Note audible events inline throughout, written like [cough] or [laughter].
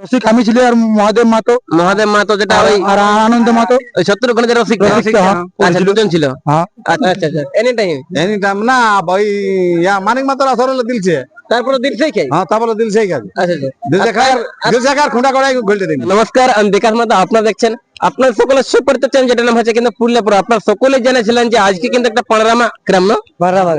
রসিক আমি ছিল আর মহাদেব মাতো। মহাদেব মাতো যেটা ওই আর আনন্দ মাতো। ওই শত্রু গণের যে রসিক রসিক, হ্যাঁ, আচ্ছা দুজন ছিল। হ্যাঁ। আচ্ছা আচ্ছা আচ্ছা। এনি টাইম এনি টাইম না ভাই ইয়া মানিক মাতো আসরে দিলছে। তারপরে দিল সেই খাই হ্যাঁ তারপরে দিলছে এই কাজ আচ্ছা আচ্ছা। দিলছে খায় দিলছে খায় খুঁটা করাই গলতে দিন। নমস্কার আমি বিকাশ মাতো আপনারা দেখছেন। আপনার সকলের সুপরিচিত চ্যানেল যেটা নাম হচ্ছে কিন্তু পুরুলিয়াপুর আপনার সকলে জেনেছিলেন যে আজকে কিন্তু একটা পানোরামা গ্রাম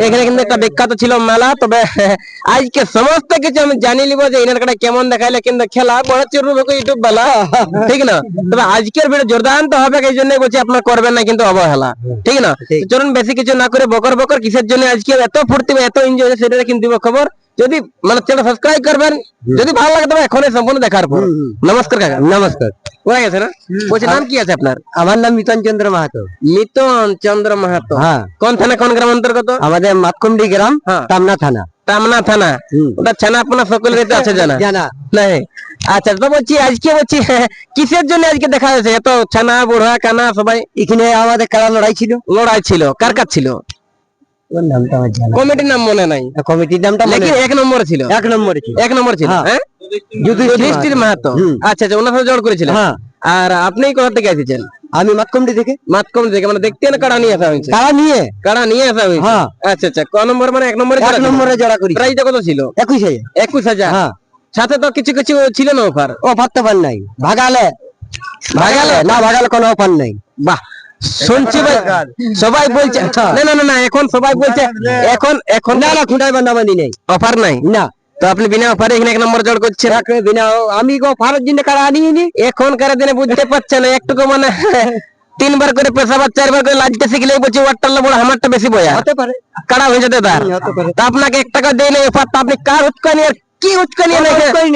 এখানে কিন্তু একটা বিখ্যাত ছিল মেলা তবে [laughs] আজকে সমস্ত কিছু আমি জানি নিব যে এনার কাছে কেমন দেখাইলে কিন্তু খেলা বড় চুরু ইউটিউব বেলা। [laughs] ঠিক না? তবে আজকের ভিডিও জোরদান্ত হবে এই জন্য বলছি আপনার করবেন না কিন্তু অবহেলা। ঠিক না? তো চলুন বেশি কিছু না করে বকর বকর কিসের জন্য আজকে এত ফুর্তি এত এনজয় সেটা কিন্তু দিব খবর। যদি মানে চ্যানেল সাবস্ক্রাইব করবেন যদি ভালো লাগে তবে এখনই সম্পূর্ণ দেখার পর। নমস্কার কাকা। নমস্কার। কোথায় গেছে না? বলছি নাম কি আছে আপনার? আমার নাম মিতন চন্দ্র মাহাতো। মিতন চন্দ্র মাহাতো? হ্যাঁ। কোন থানা কোন গ্রাম অন্তর্গত? আমাদের মাতকুন্ডি গ্রাম হ্যাঁ। টামনা থানা। টামনা থানা। ওটা ছানা আপনার সকলের তো আছে জানা? জানা। নাই। আচ্ছা তো বলছি আজকে বলছি [laughs] কিসের জন্য আজকে দেখা যাচ্ছে এত ছানা বুড়া কানা সবাই এখানে আমাদের কারা লড়াই ছিল? লড়াই ছিল। কার কার ছিল? কমিটির নাম মনে নাই। কমিটির নামটা এক নম্বর ছিল। এক নম্বরে ছিল। এক নম্বর ছিল হ্যাঁ। যুধিষ্ঠির মাহাতো। আচ্ছা আচ্ছা ওনার সাথে জড় করেছিলেন? হ্যাঁ। আর আপনি কোথা থেকে এসেছেন? আমি মাতকুন্ডি থেকে। মাতকম থেকে মানে দেখতে না কাড়া নিয়ে আসা হয়েছে? কারা নিয়ে। কাড়া নিয়ে আসা হয়েছে? হ্যাঁ। আচ্ছা আচ্ছা ক নম্বর মানে এক নম্বরে এক নম্বরে জড়া করি। প্রাইসটা কত ছিল? একুশ হাজার। একুশ হাজার? হ্যাঁ। সাথে তো কিছু কিছু ছিল না অফার? ও ভাবতে পার নাই। ভাগালে। ভাগালে? না ভাগালে কোনো অফার নাই। বাহ শুনছি ভাই। সবাই বলছে না না না এখন সবাই বলছে এখন এখন না না খুঁটাই বান্দাবানি নেই। অফার নাই? না। তো আপনি বিনা অফারে এখানে এক নম্বর জড় করছেন। বিনা আমি গো ফারার জন্য কারা আনিনি এখনকার দিনে বুঝতে পারছেন না একটুকু মানে তিনবার করে পেশাবার চারবার করে লাজতে শিখলেই বলছে ওয়ারটার বড় হামারটা বেশি বয়া। হতে পারে। কাড়া হয়ে যেতে তার। তা আপনাকে এক টাকা দেয় না অফার তা আপনি কার উৎকানি আর কি উৎকানি করি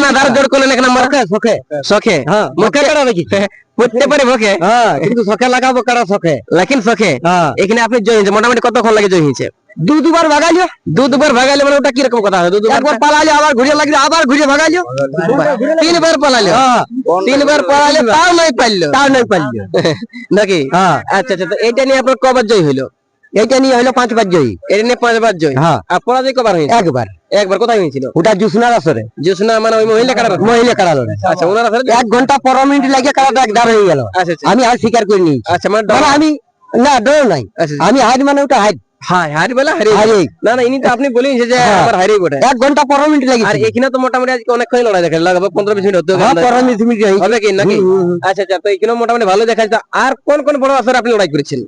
না, ধার জোর করলেন এক নম্বর শখে শখে শখে হ্যাঁ মুখে কারা নাকি? [laughs] বুঝতে পারি ভোকে হ্যাঁ কিন্তু শখে লাগাবো কারা শখে লেকিন শখে হ্যাঁ। এখানে আপনি জয় মোটামুটি কতক্ষণ লাগে জয় হয়েছে দু দুবার ভাগালিও দু দুবার ভাগাইলে মানে ওটা কীরকম কথা হয়? দু দুবার একবার পালালি আবার ঘুরে লাগলে আবার ঘুরে ভাগালিও তিনবার পালালে। তিনবার পালালে তাও নাই পারল তাও নাই নাকি? হ্যাঁ। আচ্ছা আচ্ছা তো এটা নিয়ে আপনার কবার জয় হইল? এইটা নিয়ে হলো পাঁচবার জয়ী। এটা নিয়ে পাঁচবার জয়? হ্যাঁ। আর পরাজয় কবার হয়েছে? একবার। একবার কোথায় হয়েছিল? ওটা জুসনার আসরে। জোসনা মানে ওই মহিলা কারার মহিলা কারা আচ্ছা ওনার আসলে এক ঘণ্টা পনেরো মিনিট লাগে কারাটা একদার হয়ে গেল। আচ্ছা আচ্ছা। আমি আর স্বীকার করে নিয়েছি আচ্ছা মানে মানে আমি না ডর নাই। আচ্ছা। আমি হাইট মানে ওটা হাইট। হাই হারি বলে হারি হারি না না ইনি তো আপনি বলেন যে। হারি বটে এক ঘণ্টা পনেরো মিনিট লাগে আর এখানে তো মোটামুটি আজকে অনেকক্ষণ লড়াই দেখা লাগবে পনেরো বিশ মিনিট হতে হ্যাঁ মিনিট হবে কি নাকি। আচ্ছা আচ্ছা তো এখানে মোটামুটি ভালো দেখা যাচ্ছে আর কোন কোন বড় আসরে আপনি লড়াই করেছেন?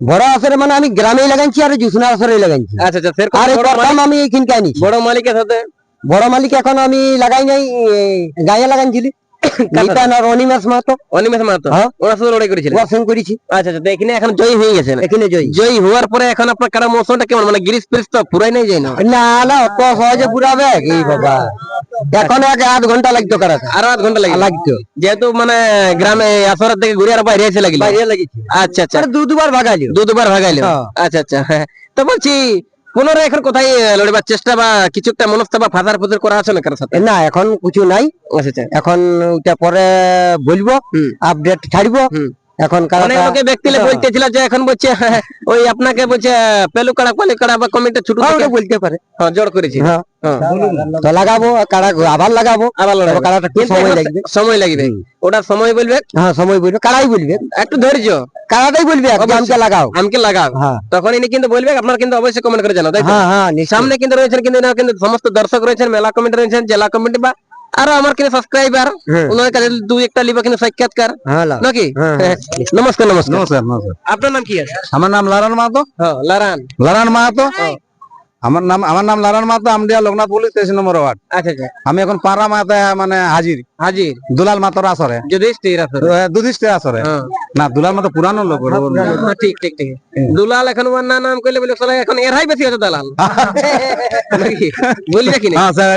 বড় আসরে মানে আমি গ্রামে লাগাইছি আর জুসনার আসরে লাগাইছি। আচ্ছা আচ্ছা আর বড় প্রথম মালিক- আমি এইখানকে আনিছি। বড় মালিকের সাথে? বড় মালিক এখন আমি লাগাই নাই গায়ে লাগাইছিলি। নিতান আর অনিমেষ মাহাতো অনিমেষ মাহাতো হ্যাঁ। ওনার সাথে লড়াই করেছিলেন ওর করেছি। আচ্ছা আচ্ছা এখানে এখন জয়ী হয়ে গেছেন এখানে জয়ী। জয়ী হওয়ার পরে এখন আপনার কারা মৌসুমটা কেমন? মানে গিরিশ ফিরিশ তো পুরাই নাই যায় না? না না অত সহজে পুরাবে এই বাবা? এখন এক আধ ঘণ্টা লাগতো আরও আধ ঘণ্টা লাগে লাগতো। যেহেতু মানে গ্রামে আসরের থেকে ঘুরে আর বাইরে এসে লাগিল। বাইরে লাগিয়েছি। আচ্ছা আচ্ছা। দু দুবার ভাগালিও দু দুবার ভাগাইলো। হ্যাঁ। আচ্ছা আচ্ছা। হ্যাঁ। তো বলছি পুনরায় এখন কোথায় লড়িবার চেষ্টা বা কিছু একটা মনস্থা বা ফাদার ফুদার করা আছে না কারোর সাথে না এখন কিছু নাই আচ্ছা আচ্ছা এখন ওইটা পরে বলব। আপডেট ছাড়বো। এখন অনেক লোকে হ্যাঁ। বলতেছিল যে এখন বলছে ওই আপনাকে বলছে পেলু কাড়া পালি কাড়া বা কমিটি ছোট হ্যাঁ, থেকে ওটা বলতে পারে। হ্যাঁ, জোর করেছি হ্যাঁ। হ্যাঁ। তো লাগাবো আর কারা আবার লাগাবো? সময় লাগবে। সময় লাগবে। ওটা সময় বলবে? হ্যাঁ সময় বলবে। কারাই বলবে? একটু ধৈর্য। কারাটাই বলবে। আমাকে লাগাও। আমাকে লাগাও। হ্যাঁ। তখন ইনি কিন্তু বলবে আপনার কিন্তু অবশ্যই কমেন্ট করে জানাও তাই হ্যাঁ হ্যাঁ সামনে কিন্তু রয়েছেন কিন্তু কিন্তু সমস্ত দর্শক রয়েছেন মেলা কমিটি রয়েছেন জেলা কমিটি বা আরও আমার কিনে সাবস্ক্রাইবার হ্যাঁ। ওনার কাছে দুই একটা লিবা কিনে সাক্ষাৎকার হ্যাঁ। নাকি? হ্যাঁ। নমস্কার নমস্কার। নমস্কার নমস্কার। আপনার নাম কি আছে? আমার নাম লারান মাহাতো। হ্যাঁ লারান। লারান মাহাতো? আমার নাম আমার নাম লারান মাহাতো আমডিয়া লোকনাথ পুলিশ তেইশ নম্বর ওয়ার্ড। আচ্ছা আচ্ছা। আমি এখন পাড়া মাথায় মানে হাজির। হাজির? দুলাল মাতর আসরে। যুধিষ্ঠির আসরে? হ্যাঁ না দুলাল মাতো পুরানো লোক। হ্যাঁ, ঠিক ঠিক ঠিক। দুলাল এখন ওর না নাম করলে বলে এখন এরাই বেশি আছে দালাল। নাকি বলবে না? হ্যাঁ স্যার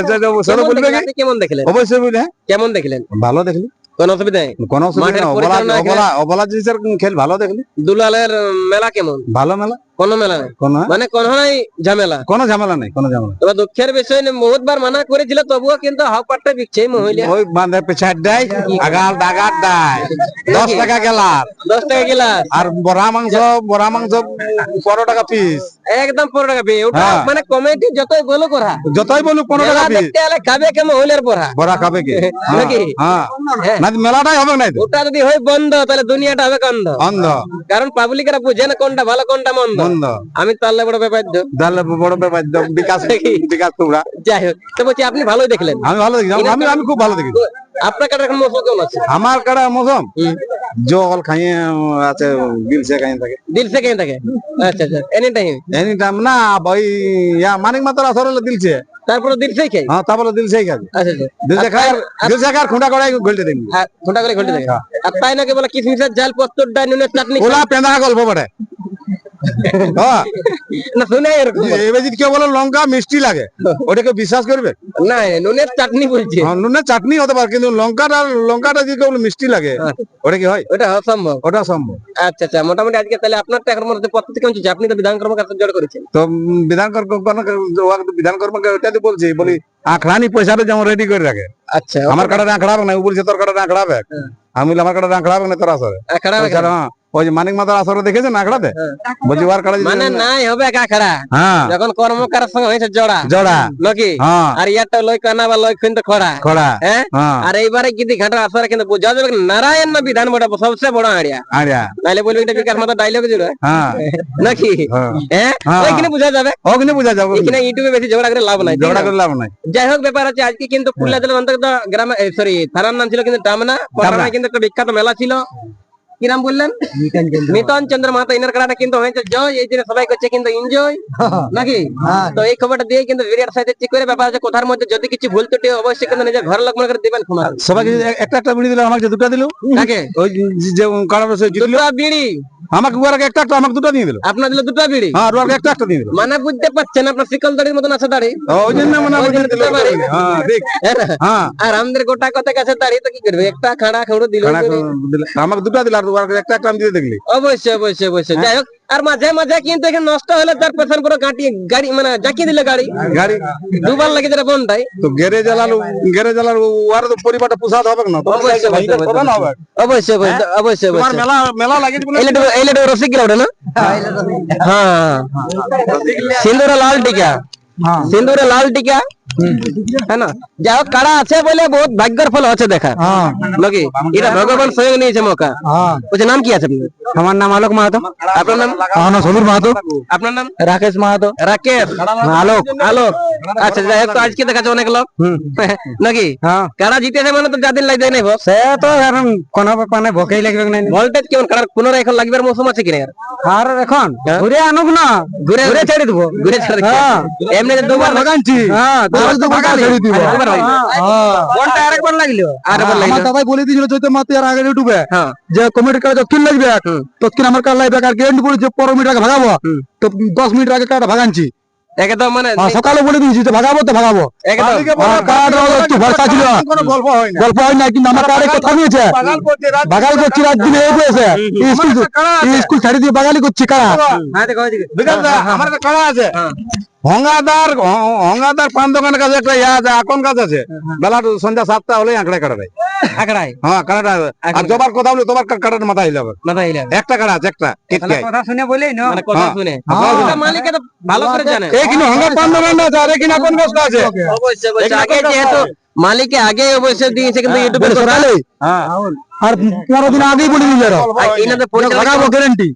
সরো কেমন বলবে আপনি কেমন দেখলেন? অবশ্যই হ্যাঁ। কেমন দেখলেন? ভালো দেখলি। কোন অসুবিধা নেই। কোনো অসুবিধা নেই। অবলা অবলা জিনিসের খেল ভালো দেখলি। দুলালের মেলা কেমন? ভালো মেলা। কোনো মেলা নেই। কোনো? মানে কোনো নাই ঝামেলা। কোনো ঝামেলা নেই কোনো ঝামেলা তবে দুঃখের বিষয় নেই বহুত বার মানা করেছিল তবুও কিন্তু হাফপাটটা বিকছে মহিলা। ওই বাঁধে পেছার দেয় আগাল ডাগার দেয় দশ টাকা গেলার দশ টাকা গিলাস। আর বড়া মাংস বড়া মাংস পনেরো টাকা পিস একদম পনেরো টাকা পেয়ে ওটা হ্যাঁ। মানে যতই বলুক পনেরো টাকা পিস দেখতে হলে খাবে কে মহিলার পড়া বড়া খাবে কি? হ্যাঁ, [laughs] নাকি? হ্যাঁ। না মেলাটাই হবে না ওটা যদি হয় বন্ধ তাহলে দুনিয়াটা হবে কন্ধ অন্ধ কারণ পাবলিকেরা বুঝে না কোনটা ভালো কোনটা মন্দ। বন্ধ। আমি তাহলে বড় ব্যাপার। তাহলে বড় ব্যাপার বিকাশ বিকাশ তোমরা। যাই হোক তো বলছি আপনি ভালোই দেখলেন। আমি ভালো দেখি। আমি আমি খুব ভালো দেখি। আপনার কাছে এখন মৌসুম কেমন আছে? আমার কাটা মৌসুম? জল খাইয়ে আছে সে খাইয়ে থাকে। দিল সে কেন থাকে? আচ্ছা আচ্ছা। এনি টাইম এনি টাইম না ভাই ইয়া মানিক মাতার আসর তারপরে দিল সে খাই হ্যাঁ তারপরে দিল সেই খাবে। আচ্ছা আচ্ছা। দিল সে খায় দিল সে খায় খুঁটা কড়াই গলতে আর ঘণ্টা করে ঘণ্টা থাকে আর তাই নাকি বলে কিশমিশের জাল পোস্তর ডাল চাটনি ওলা পেঁদা গল্প বটে [laughs] হ্যাঁ না শুনে এরকম এবার যদি কেউ বলে লঙ্কা মিষ্টি লাগে ওটাকে বিশ্বাস করবে? না নুনের চাটনি বলছে। হ্যাঁ, নুনের চাটনি হতে পারে কিন্তু লঙ্কাটা লঙ্কাটা যদি কেউ বলে মিষ্টি লাগে ওটা কি হয়? ওটা অসম্ভব। ওটা সম্ভব আচ্ছা আচ্ছা মোটামুটি আজকে তাহলে আপনার মধ্যে কেমন আপনি তো বিধান জড় করেছেন। তো বিধান কর্ম বিধান কর্মকে ওটা তো বলছি বলি আখড়ানি পয়সাটা যেমন রেডি করে রাখে। আচ্ছা আমার কাটা আঁকড়াবে না ও বলছে তোর কাটা আঁকড়াবে আমি বলি আমার কাটা আঁকড়াবে না তোর আসরে। হ্যাঁ। ওই যে মানিক মাতার আসরে দেখেছেন আঁকড়াতে বলছি ওর কাটা মানে নাই হবে আখড়া। হ্যাঁ। যখন কর্মকারের সঙ্গে হয়েছে জোড়া। জোড়া। নাকি? হ্যাঁ। আর ইয়ারটা লই কানা বা লই কিন্তু খড়া। খোড়া। হ্যাঁ? হ্যাঁ। আর এইবারে গিদি ঘাটা আসরে কিন্তু বোঝা যাবে নারায়ণ না বিধান বড় সবচেয়ে বড় আড়িয়া। আড়িয়া। নাইলে বলবি এটা বিকাশ মাতা ডায়লগ জুড়ে। হ্যাঁ। নাকি? হ্যাঁ। হ্যাঁ? হ্যাঁ। ওইখানে বোঝা যাবে। ওখানে বোঝা যাবে। এখানে ইউটিউবে বেশি ঝগড়া করে লাভ নাই ঝগড়া করে লাভ নাই। যাই হোক ব্যাপার আছে আজকে কিন্তু পুরুলিয়া জেলার অন্তর্গত গ্রামে সরি থানার নাম ছিল কিন্তু টামনা পটানায় কিন্তু একটা বিখ্যাত মেলা ছিল। কি নাম বললেন? মিতন চন্দ্র মাহাতো ইনার কাড়াটা কিন্তু হয়েছে জয় এই জন্য সবাই করছে কিন্তু এনজয় [laughs] নাকি? তো এই খবরটা দিয়ে কিন্তু ভিডিওর সাথে চেক করে ব্যাপার আছে কোথার মধ্যে যদি কিছু ভুল ত্রুটি হয়, অবশ্যই কিন্তু নিজের ঘরের লোক মনে করে দিবেন ক্ষমা সবাইকে একটা একটা বিড়ি দিল আমাকে যে দুটো দিল কাকে? ওই যে- বসে জিতলো দুটো বিড়ি? আমাকে উয়ার আগে একটা একটা আমাকে দুটো দিয়ে দিল। আপনার দিল দুটো বিড়ি? হ্যাঁ একটা একটা দিয়ে দিল। মানে বুঝতে পারছেন আপনার শিকল দাড়ির মতন আছে দাড়ি? ওই জন্য মানে আমাকে দিল। হ্যাঁ ঠিক হ্যাঁ হ্যাঁ। আর আমাদের গোটা কথা কাছে দাঁড়িয়ে তো কি করবে? একটা খাড়া খাড়ো দিল। আমাকে দুটো দিল আর ওর আগে একটা একটা আমি দেখলি। অবশ্যই অবশ্যই অবশ্যই। যাই হোক আর মাঝে মাঝে কিন্তু এখানে নষ্ট হলে তার পেছন পুরো গাড়ি গাড়ি মানে জাকিয়ে দিলে গাড়ি। গাড়ি। দুবার লাগে যেটা বনটাই তো গ্যারেজ জ্বালালো গ্যারেজ জ্বালালো ওর তো পরিবারটা পোষাতে হবে না? অবশ্যই, অবশ্যই, অবশ্যই। অবশ্যই তোমার মেলা মেলা লাগে না? হ্যাঁ। সিন্দুরে লাল টিকা। সিন্দুরে লাল টিকা। হ্যাঁ না যাই হোক কারা আছে বলে বহুত ভাগ্যের ফল আছে দেখা নাকি এটা ভগবান স্বয়ং নিয়েছে মৌকা বলছে নাম কি আছে আমার নাম আলোক মাহাতো আপনার নাম আমার নাম সমীর মাহাতো আপনার নাম রাকেশ মাহাতো রাকেশ আলোক আলোক আচ্ছা যাই হোক আজকে দেখাচ্ছে অনেক লোক নাকি হ্যাঁ কারা জিতেছে মানে তো যাদিন লাগবে নাই বস সে তো এখন কোনো ব্যাপার ভোকেই লাগবে না ভোল্টেজ কেমন এখন লাগবার মৌসুম আছে কিনা আর? এখন ঘুরে আনুক না ঘুরে ঘুরে ছেড়ে দেবো ঘুরে ছেড়ে। এমনি দুবার হ্যাঁ আরেকবার লাগল। দাদাই বলে দিয়েছিল মাতে আর আগে ইউটিউবে। হ্যাঁ। যে কমেডি কার্ড কিন লাগবে তৎক্ষণ আমার কার্ড লাগবে আর গ্যারেন্টি বলেছে পনেরো মিনিট আগে ভাগাবো। তো দশ মিনিট আগে কার্ড ভাগাচ্ছি একদম মানে সকালে বলে দিয়েছি তো ভাগাবো তো ভাগাবো। গল্প হয় না। গল্প হয় না কিন্তু আমার কার্ডে কথা নিয়েছে বাগাল করছে রাত দিনে স্কুল স্কুল ছাড়ি দিয়ে বাগালি করছি কারা? হ্যাঁ আমার একটা আছে। হঙ্গাদার হঙ্গাদার পান দোকানের কাছে একটা ইয়া আছে আকন গাছ আছে। বেলা সন্ধ্যা সাতটা হলে আঁকড়া কাটা দেয় আকড়াই হ্যাঁ আর জবার কথা বলে তোমার কাটার মাথা হিলাবে মাথা হিলা একটা কাড়া আছে একটা কথা শুনে বলেই না মানে কথা হ্যাঁ। শুনে। হ্যাঁ। মালিকে তো ভালো করে জানে। এই কিন্তু হঙ্গা পান দোকান আছে আর এই কিনা কোন গাছটা আছে? অবশ্যই অবশ্যই। আগে যেহেতু মালিকে আগে অবশ্যই দিয়েছে কিন্তু ইউটিউবে হ্যাঁ। আর পনেরো দিন আগেই বলে দিয়েছে ইনাদের গ্যারেন্টি